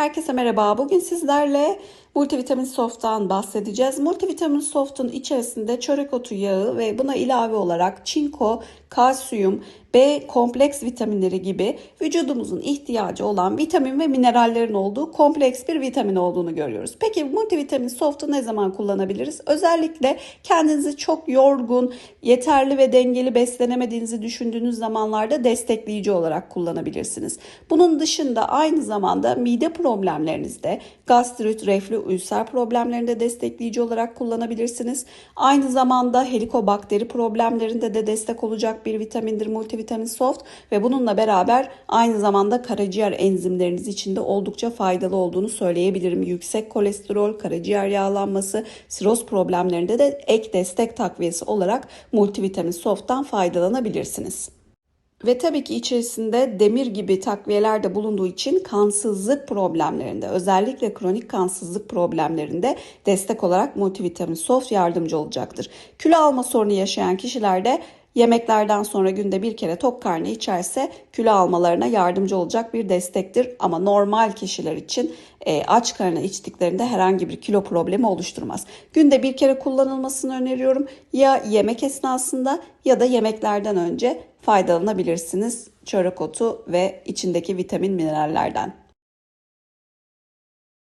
Herkese merhaba. Bugün sizlerle multivitamin soft'tan bahsedeceğiz. Multivitamin soft'un içerisinde çörek otu yağı ve buna ilave olarak çinko, kalsiyum, B kompleks vitaminleri gibi vücudumuzun ihtiyacı olan vitamin ve minerallerin olduğu kompleks bir vitamin olduğunu görüyoruz. Peki multivitamin soft'u ne zaman kullanabiliriz? Özellikle kendinizi çok yorgun, yeterli ve dengeli beslenemediğinizi düşündüğünüz zamanlarda destekleyici olarak kullanabilirsiniz. Bunun dışında aynı zamanda mide problemlerinizde, gastrit, reflü, ülser problemlerinde destekleyici olarak kullanabilirsiniz. Aynı zamanda helikobakteri problemlerinde de destek olacak bir vitamindir multivitamin soft ve bununla beraber aynı zamanda karaciğer enzimleriniz için de oldukça faydalı olduğunu söyleyebilirim. Yüksek kolesterol, karaciğer yağlanması, siroz problemlerinde de ek destek takviyesi olarak multivitamin soft'tan faydalanabilirsiniz. Ve tabii ki içerisinde demir gibi takviyeler de bulunduğu için kansızlık problemlerinde özellikle kronik kansızlık problemlerinde destek olarak multivitamin soft yardımcı olacaktır. Kilo alma sorunu yaşayan kişilerde Yemeklerden sonra günde bir kere tok karnı içerse kilo almalarına yardımcı olacak bir destektir. Ama normal kişiler için e, aç karnına içtiklerinde herhangi bir kilo problemi oluşturmaz. Günde bir kere kullanılmasını öneriyorum. Ya yemek esnasında ya da yemeklerden önce faydalanabilirsiniz çörek otu ve içindeki vitamin minerallerden.